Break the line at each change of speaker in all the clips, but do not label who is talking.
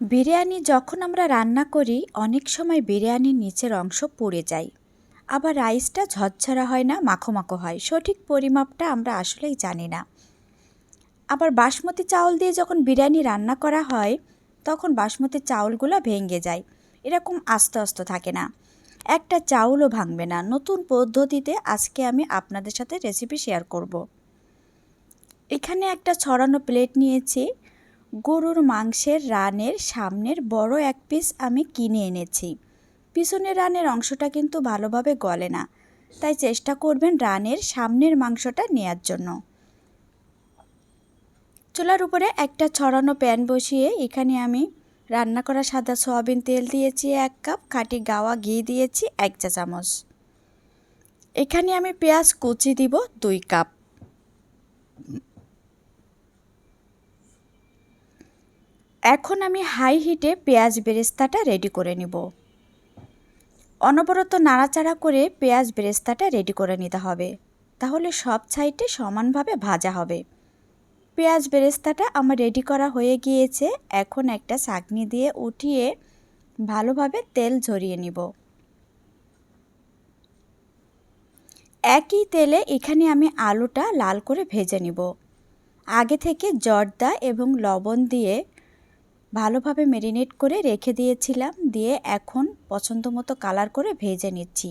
বিরিয়ানি যখন আমরা রান্না করি, অনেক সময় বিরিয়ানির নিচের অংশ পুড়ে যায়। আবার রাইসটা ঝরঝরা হয় না মাখো মাখো হয়। সঠিক পরিমাপটা আমরা আসলেই জানি না। আবার বাসমতি চাউল দিয়ে যখন বিরিয়ানি রান্না করা হয়, তখন বাসমতি চাউলগুলো ভেঙে যায়। এরকম আস্তে আস্তে থাকে না। একটা চাউলও ভাঙবে না। নতুন পদ্ধতিতে আজকে আমি আপনাদের সাথে রেসিপি শেয়ার করব। এখানে একটা ছড়ানো প্লেট নিয়েছি। গরুর মাংসের রানের সামনের বড় এক পিস আমি কিনে এনেছি। পিছনের রানের অংশটা কিন্তু ভালোভাবে গলে না। তাই চেষ্টা করবেন রানের সামনের মাংসটা নেয়ার জন্য। চুলার উপরে একটা ছড়ানো প্যান বসিয়ে এখানে আমি রান্না করা সাদা সয়াবিন তেল দিয়েছি এক কাপ, খাঁটি গাওয়া ঘি দিয়েছি এক চা চামচ। এখানে আমি পেঁয়াজ কুচি দিব দুই কাপ। এখন আমি হাই হিটে পেঁয়াজ বেরেস্তাটা রেডি করে নিব। অনবরত নাড়াচাড়া করে পেঁয়াজ বেরেস্তাটা রেডি করে নিতে হবে। তাহলে সব সাইডে সমানভাবে ভাজা হবে। পেঁয়াজ বেরেস্তাটা আমার রেডি করা হয়ে গিয়েছে। এখন একটা চাকনি দিয়ে উঠিয়ে ভালোভাবে তেল ঝরিয়ে নিব। একই তেলে এখানে আমি আলুটা লাল করে ভেজে নিব। আগে থেকে জর্দা এবং লবণ দিয়ে ভালোভাবে মেরিনেট করে রেখে দিয়েছিলাম, দিয়ে এখন পছন্দ মতো কালার করে ভেজে নিচ্ছি।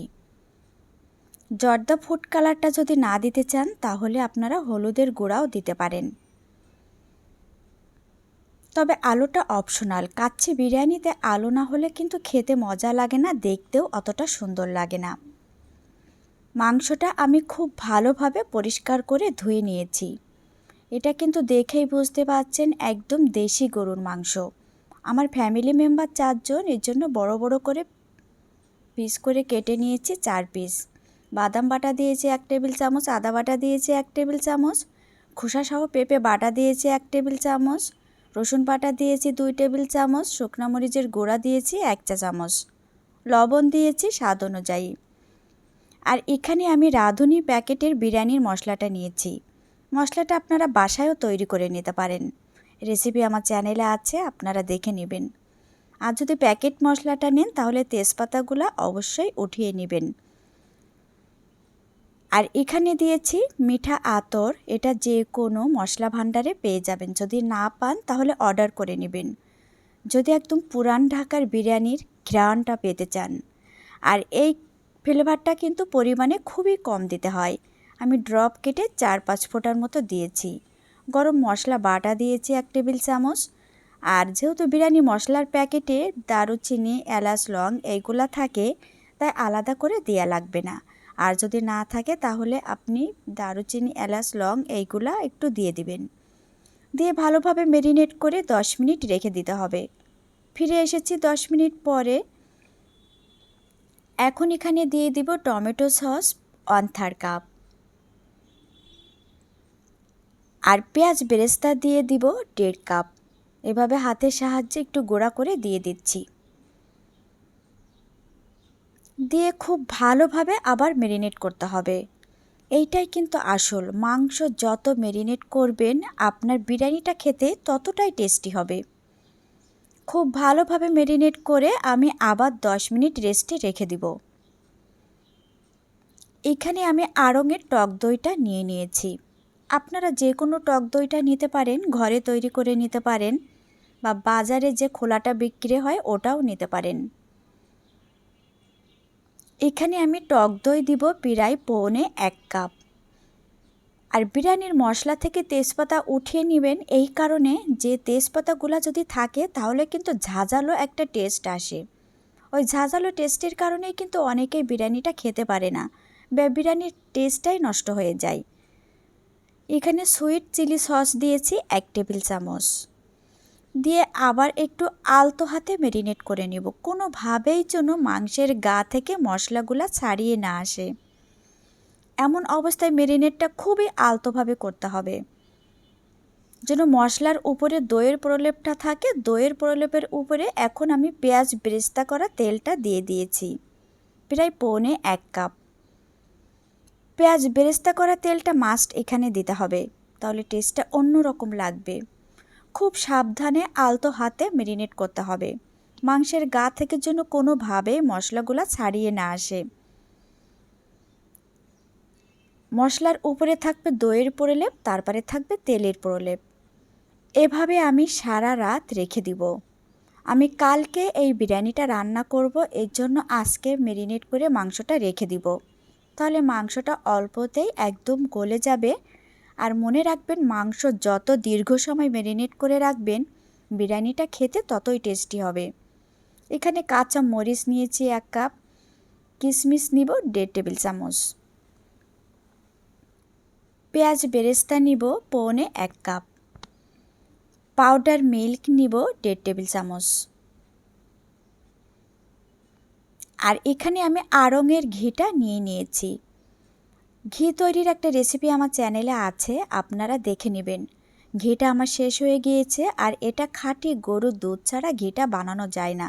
জর্দা ফুড কালারটা যদি না দিতে চান, তাহলে আপনারা হলুদের গুঁড়াও দিতে পারেন। তবে আলুটা অপশনাল কাচ্চি বিরিয়ানিতে আলু না হলে কিন্তু খেতে মজা লাগে না, দেখতেও অতটা সুন্দর লাগে না। মাংসটা আমি খুব ভালোভাবে পরিষ্কার করে ধুয়ে নিয়েছি। এটা কিন্তু দেখেই বুঝতে পারছেন একদম দেশি গরুর মাংস। আমার ফ্যামিলি মেম্বার চারজন, এর জন্য বড় বড় করে পিস করে কেটে নিয়েছি চার পিস বাদাম বাটা দিয়েছি এক টেবিল চামচ, আদা বাটা দিয়েছি এক টেবিল চামচ, খোসা সহ পেঁপে বাটা দিয়েছি এক টেবিল চামচ, রসুন বাটা দিয়েছি দুই টেবিল চামচ, শুকনো মরিচের গুঁড়া দিয়েছি এক চা চামচ, লবণ দিয়েছি স্বাদ অনুযায়ী। আর এখানে আমি রাঁধুনি প্যাকেটের বিরিয়ানির মশলাটা নিয়েছি। মশলাটা আপনারা বাসায়ও তৈরি করে নিতে পারেন। রেসিপি আমার চ্যানেলে আছে, আপনারা দেখে নেবেন। আর যদি প্যাকেট মশলাটা নেন, তাহলে তেজপাতাগুলো অবশ্যই উঠিয়ে নেবেন। আর এখানে দিয়েছি মিঠা আতর, এটা যে কোনো মশলা ভাণ্ডারে পেয়ে যাবেন। যদি না পান, তাহলে অর্ডার করে নেবেন। যদি একদম পুরান ঢাকার বিরিয়ানির ঘ্রাণটা পেতে চান। আর এই ফ্লেভারটা কিন্তু পরিমাণে খুবই কম দিতে হয়। আমি ড্রপ কেটে চার পাঁচ ফোঁটার মতো দিয়েছি। গরম মশলা বাটা দিয়েছি এক টেবিল চামচ। আর যেহেতু বিরিয়ানি মশলার প্যাকেটে দারুচিনি, এলাচ, লং এইগুলা থাকে, তাই আলাদা করে দেওয়া লাগবে না। আর যদি না থাকে, তাহলে আপনি দারুচিনি, এলাচ, লং এইগুলা একটু দিয়ে দিবেন। দিয়ে ভালোভাবে মেরিনেট করে দশ মিনিট রেখে দিতে হবে। ফিরে এসেছি দশ মিনিট পরে। এখন এখানে দিয়ে দিব tomato sauce, one third cup. আর পেঁয়াজ বেরেস্তা দিয়ে দিব দেড় কাপ। এভাবে হাতের সাহায্যে একটু গোড়া করে দিয়ে দিচ্ছি। দিয়ে খুব ভালোভাবে আবার মেরিনেট করতে হবে। এইটাই কিন্তু আসল। মাংস যত মেরিনেট করবেন, আপনার বিরিয়ানিটা খেতে ততটাই টেস্টি হবে। খুব ভালোভাবে মেরিনেট করে আমি আবার দশ মিনিট রেস্টে রেখে দিব। এখানে আমি আড়ঙের টক দইটা নিয়ে নিয়েছি। আপনারা যে কোনো টক দইটা নিতে পারেন, ঘরে তৈরি করে নিতে পারেন বা বাজারে যে খোলাটা বিক্রি হয় ওটাও নিতে পারেন। এখানে আমি টক দই দিব প্রায় পৌনে এক কাপ। আর বিরিয়ানির মশলা থেকে তেজপাতা উঠিয়ে নেবেন, এই কারণে যে তেজপাতাগুলো যদি থাকে তাহলে কিন্তু ঝাঁঝালো একটা টেস্ট আসে। ওই ঝাঁঝালো টেস্টের কারণেই কিন্তু অনেকেই বিরিয়ানিটা খেতে পারে না। বা, বিরিয়ানির টেস্টটাই নষ্ট হয়ে যায়। এখানে সুইট চিলি সস দিয়েছি এক টেবিল চামচ। দিয়ে আবার একটু আলতো হাতে মেরিনেট করে নেব। কোনোভাবেই যেন মাংসের গা থেকে মশলাগুলো ছাড়িয়ে না আসে। এমন অবস্থায় মেরিনেটটা খুবই আলতোভাবে করতে হবে। যেন মশলার উপরে দইয়ের প্রলেপটা থাকে, দইয়ের প্রলেপের উপরে এখন আমি পেঁয়াজ বেরেস্তা করা তেলটা দিয়ে দিয়েছি। প্রায় পৌনে এক কাপ। পেঁয়াজ বেরেস্তা করা তেলটা মাস্ট এখানে দিতে হবে। তাহলে টেস্টটা অন্য রকম লাগবে। খুব সাবধানে আলতো হাতে মেরিনেট করতে হবে। মাংসের গা থেকে যেন কোনোভাবে মশলাগুলো ছাড়িয়ে না আসে। মশলার উপরে থাকবে দইয়ের প্রলেপ, তারপরে থাকবে তেলের প্রলেপ। এভাবে আমি সারা রাত রেখে দিব। আমি কালকে এই বিরিয়ানিটা রান্না করব, এর জন্য আজকে মেরিনেট করে মাংসটা রেখে দিব। তাহলে মাংসটা অল্পতেই একদম গলে যাবে। আর মনে রাখবেন, মাংস যত দীর্ঘ সময় মেরিনেট করে রাখবেন, বিরিয়ানিটা খেতে ততই টেস্টি হবে। এখানে কাঁচা মরিচ নিয়েছি এক কাপ কিশমিশ নিব দেড় টেবিল চামচ। পেঁয়াজ বেরেস্তা নিব পৌনে এক কাপ। পাউডার মিল্ক নিব দেড় টেবিল চামচ। আর এখানে আমি আড়ঙের ঘিটা নিয়ে নিয়েছি। ঘি তৈরির একটা রেসিপি আমার চ্যানেলে আছে, আপনারা দেখে নেবেন। ঘিটা আমার শেষ হয়ে গিয়েছে আর এটা খাঁটি গরুর দুধ ছাড়া ঘিটা বানানো যায় না।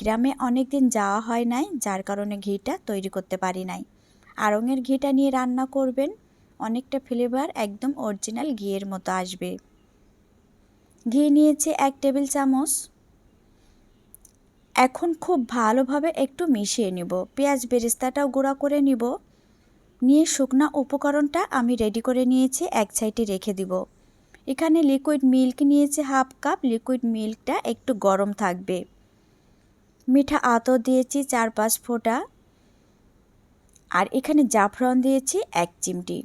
গ্রামে অনেক দিন যাওয়া হয় নাই, যার কারণে ঘিটা তৈরি করতে পারি নাই। আড়ঙের ঘিটা নিয়ে রান্না করবেন, অনেকটা ফ্লেভার একদম অরিজিনাল ঘিয়ের মতো আসবে। ঘি নিয়েছি এক টেবিল চামচ। এখন খুব ভালোভাবে একটু মিশিয়ে নিব। পেঁয়াজ বেরেস্তাটাও গুঁড়া করে নিব। নিয়ে শুকনা উপকরণটা আমি রেডি করে নিয়েছি, এক সাইডে রেখে দিব। এখানে লিকুইড মিল্ক নিয়েছি হাফ কাপ লিকুইড মিল্কটা একটু গরম থাকবে। মিঠা আতর দিয়েছি চার পাঁচ ফোঁটা। আর এখানে জাফরান দিয়েছি এক চিমটি।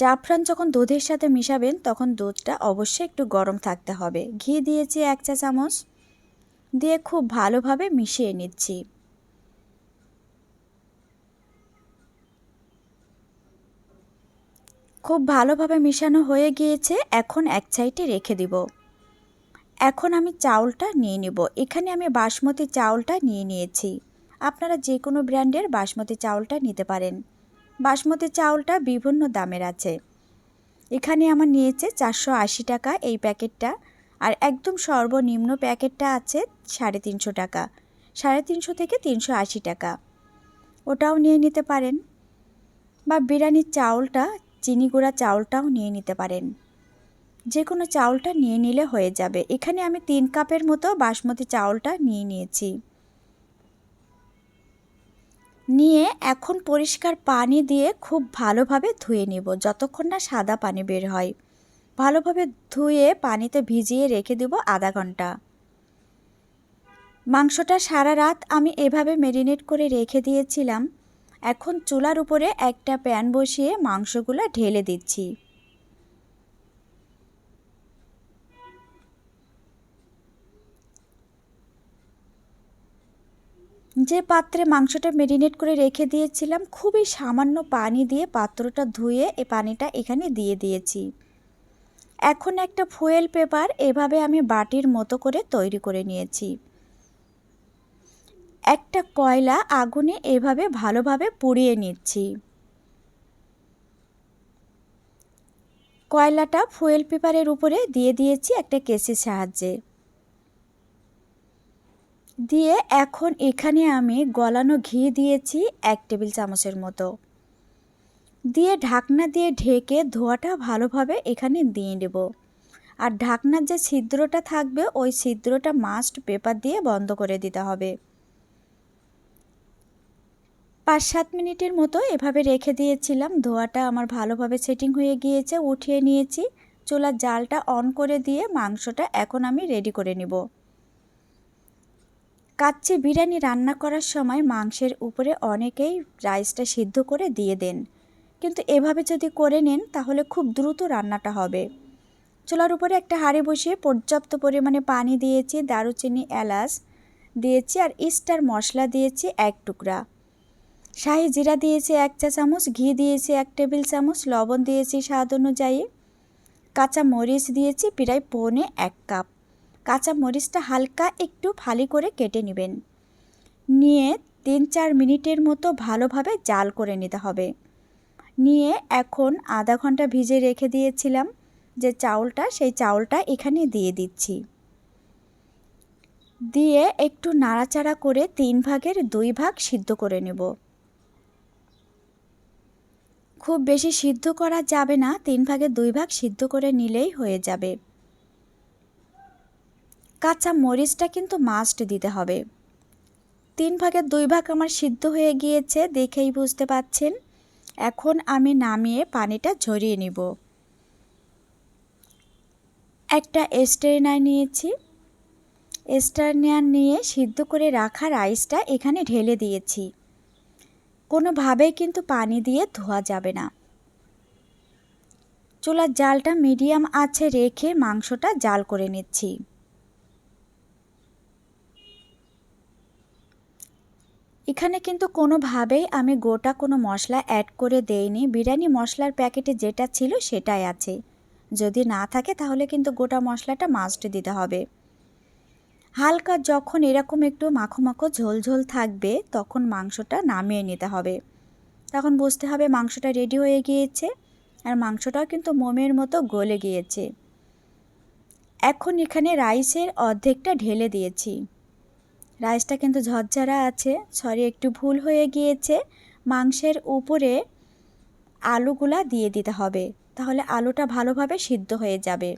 জাফরান যখন দুধের সাথে মিশাবেন, তখন দুধটা অবশ্যই একটু গরম থাকতে হবে। ঘি দিয়েছি এক চা চামচ দিয়ে খুব ভালোভাবে মিশিয়ে নিচ্ছি। খুব ভালোভাবে মিশানো হয়ে গিয়েছে, এখন এক সাইডে রেখে দিব। এখন আমি চাউলটা নিয়ে নেব। এখানে আমি বাসমতি চাউলটা নিয়ে নিয়েছি। আপনারা যে কোনো ব্র্যান্ডের বাসমতি চাউলটা নিতে পারেন। বাসমতি চাউলটা বিভিন্ন দামের আছে। এখানে আমার নিয়েছে চারশো আশি টাকা এই প্যাকেটটা। আর একদম সর্বনিম্ন প্যাকেটটা আছে সাড়ে তিনশো টাকা, সাড়ে তিনশো থেকে তিনশো আশি টাকা। ওটাও নিয়ে নিতে পারেন। বা বিরিয়ানির চাউলটা, চিনি গুঁড়া চাউলটাও নিয়ে নিতে পারেন। যে কোনো চাউলটা নিয়ে নিলে হয়ে যাবে। এখানে আমি তিন কাপের মতো বাসমতি চাউলটা নিয়ে নিয়েছি। নিয়ে এখন পরিষ্কার পানি দিয়ে খুব ভালোভাবে ধুয়ে নেব, যতক্ষণ না সাদা পানি বের হয়। ভালোভাবে ধুয়ে পানিতে ভিজিয়ে রেখে দেব আধা ঘণ্টা। মাংসটা সারা রাত আমি এভাবে মেরিনেট করে রেখে দিয়েছিলাম। এখন চুলার উপরে একটা প্যান বসিয়ে মাংসগুলো ঢেলে দিচ্ছি। যে পাত্রে মাংসটা মেরিনেট করে রেখে দিয়েছিলাম, খুবই সামান্য পানি দিয়ে পাত্রটা ধুয়ে এ পানিটা এখানে দিয়ে দিয়েছি। এখন একটা ফুয়েল পেপার এভাবে আমি বাটির মতো করে তৈরি করে নিয়েছি। একটা কয়লা আগুনে এভাবে ভালোভাবে পুড়িয়ে নিচ্ছি। কয়লাটা ফুয়েল পেপারের উপরে দিয়ে দিয়েছি একটা কেসির সাহায্যে। দিয়ে এখন এখানে আমি গলানো ঘি দিয়েছি এক টেবিল চামচের মতো। দিয়ে ঢাকনা দিয়ে ঢেকে ধোয়াটা ভালোভাবে এখানে দিয়ে নেব। আর ঢাকনার যে ছিদ্রটা থাকবে, ওই ছিদ্রটা মাস্ট পেপার দিয়ে বন্ধ করে দিতে হবে। পাঁচ সাত মিনিটের মতো এভাবে রেখে দিয়েছিলাম। ধোয়াটা আমার ভালোভাবে সেটিং হয়ে গিয়েছে, উঠিয়ে নিয়েছি। চুলার জালটা অন করে দিয়ে মাংসটা এখন আমি রেডি করে নিব। কাচ্চি বিরিয়ানি রান্না করার সময় মাংসের উপরে অনেকেই রাইসটা সিদ্ধ করে দিয়ে দেন। কিন্তু এভাবে যদি করে নেন, তাহলে খুব দ্রুত রান্নাটা হবে। চুলার উপরে একটা হাঁড়ি বসিয়ে পর্যাপ্ত পরিমাণে পানি দিয়েছি, দারুচিনি, এলাচ দিয়েছি আর ইস্টার মশলা দিয়েছি এক টুকরা। শাহি জিরা দিয়েছি এক চা চামচ, ঘি দিয়েছি এক টেবিল চামচ, লবণ দিয়েছি স্বাদ অনুযায়ী। কাঁচা মরিচ দিয়েছি প্রায় পৌনে এক কাপ। কাঁচা মরিচটা হালকা একটু ফালি করে কেটে নেবেন। নিয়ে তিন চার মিনিটের মতো ভালোভাবে জাল করে নিতে হবে। নিয়ে এখন আধা ঘণ্টা ভিজে রেখে দিয়েছিলাম যে চাউলটা, সেই চাউলটা এখানে দিয়ে দিচ্ছি। দিয়ে একটু নাড়াচাড়া করে তিন ভাগের দুই ভাগ সিদ্ধ করে নেব। খুব বেশি সিদ্ধ করা যাবে না, তিন ভাগের দুই ভাগ সিদ্ধ করে নিলেই হয়ে যাবে। কাঁচা মরিচটা কিন্তু মাস্ট দিতে হবে। তিন ভাগের দুই ভাগ আমার সিদ্ধ হয়ে গিয়েছে, দেখেই বুঝতে পাচ্ছেন। এখন আমি নামিয়ে পানিটা ঝরিয়ে নিব। একটা স্টেনার নিয়েছি। স্টেনার নিয়ে সিদ্ধ করে রাখা রাইসটা এখানে ঢেলে দিয়েছি। কোনোভাবেই কিন্তু পানি দিয়ে ধোয়া যাবে না। চুলার জালটা মিডিয়াম আছে রেখে মাংসটা জাল করে নিচ্ছি। এখানে কিন্তু কোনোভাবেই আমি গোটা কোনো মশলা অ্যাড করে দেইনি। বিরিয়ানি মশলার প্যাকেটে যেটা ছিল সেটাই আছে। যদি না থাকে তাহলে কিন্তু গোটা মশলাটা মাস্ট দিতে হবে। হালকা যখন এরকম একটু মাখো মাখো ঝোল ঝোল থাকবে, তখন মাংসটা নামিয়ে নিতে হবে। তখন বুঝতে হবে মাংসটা রেডি হয়ে গিয়েছে, আর মাংসটাও কিন্তু মোমের মতো গলে গিয়েছে। এখন এখানে রাইসের অর্ধেকটা ঢেলে দিয়েছি। রাইসটা কিন্তু ঝরঝরা আছে, সরি, একটু ভুল হয়ে গিয়েছে। মাংসের উপরে আলুগুলা দিয়ে দিতে হবে, তাহলে আলুটা ভালোভাবে সিদ্ধ হয়ে যাবে।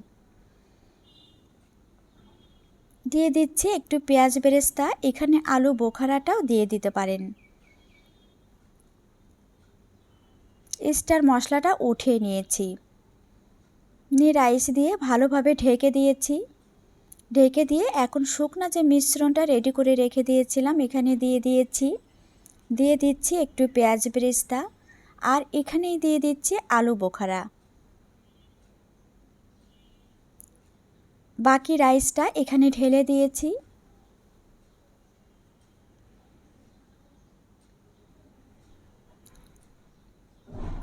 দিয়ে দিচ্ছি একটু পেঁয়াজ বেরেস্তা, এখানে আলু বোখারাটাও দিয়ে দিতে পারেন। স্টার মশলাটা উঠিয়ে নিয়েছি। নিয়ে রাইস দিয়ে ভালোভাবে ঢেকে দিয়েছি। ঢেকে দিয়ে এখন শুকনো যে মিশ্রণটা রেডি করে রেখে দিয়েছিলাম, এখানে দিয়ে দিয়েছি। দিয়ে দিচ্ছি একটু পেঁয়াজ বেরেস্তা আর এখানেই দিয়ে দিচ্ছি আলু বোখারা। বাকি রাইসটা এখানে ঢেলে দিয়েছি।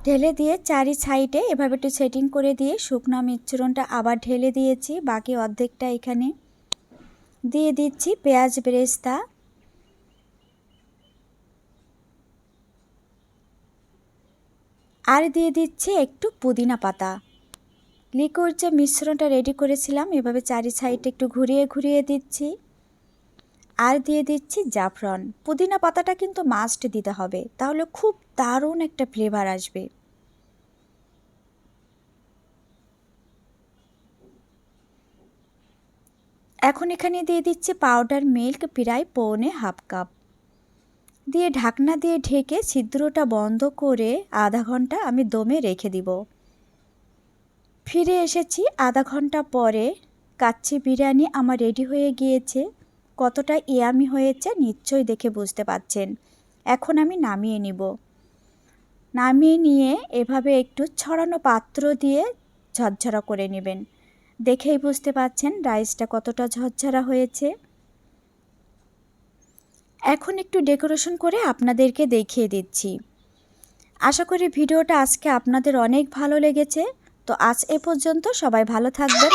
ঢেলে দিয়ে চারি সাইডে এভাবে একটু সেটিং করে দিয়ে শুকনো মিশ্রণটা আবার ঢেলে দিয়েছি, বাকি অর্ধেকটা এখানে দিয়ে দিচ্ছি পেঁয়াজ বেরেস্তা। আর দিয়ে দিচ্ছি একটু পুদিনা পাতা। লিকুইড যে মিশ্রণটা রেডি করেছিলাম, এভাবে চারি সাইডে একটু ঘুরিয়ে ঘুরিয়ে দিচ্ছি। আর দিয়ে দিচ্ছি জাফরন। পুদিনা পাতাটা কিন্তু মাস্ট দিতে হবে, তাহলে খুব দারুণ একটা ফ্লেভার আসবে। এখন এখানে দিয়ে দিচ্ছি পাউডার মিল্ক প্রায় পৌনে হাফ কাপ দিয়ে ঢাকনা দিয়ে ঢেকে ছিদ্রটা বন্ধ করে আধা ঘণ্টা আমি দমে রেখে দিব। ফিরে এসেছি আধা ঘণ্টা পরে, কাচ্চি বিরিয়ানি আমার রেডি হয়ে গিয়েছে। কতটা ইয়ামি হয়েছে নিশ্চয়ই দেখে বুঝতে পাচ্ছেন। এখন আমি নামিয়ে নিব। নামিয়ে নিয়ে এভাবে একটু ছড়ানো পাত্র দিয়ে ঝরঝরা করে নেবেন। দেখেই বুঝতে পাচ্ছেন রাইসটা কতটা ঝরঝরা হয়েছে। এখন একটু ডেকোরেশন করে আপনাদেরকে দেখিয়ে দিচ্ছি। আশা করি ভিডিওটা আজকে আপনাদের অনেক ভালো লেগেছে। তো আজ এ পর্যন্ত সবাই ভালো থাকবেন।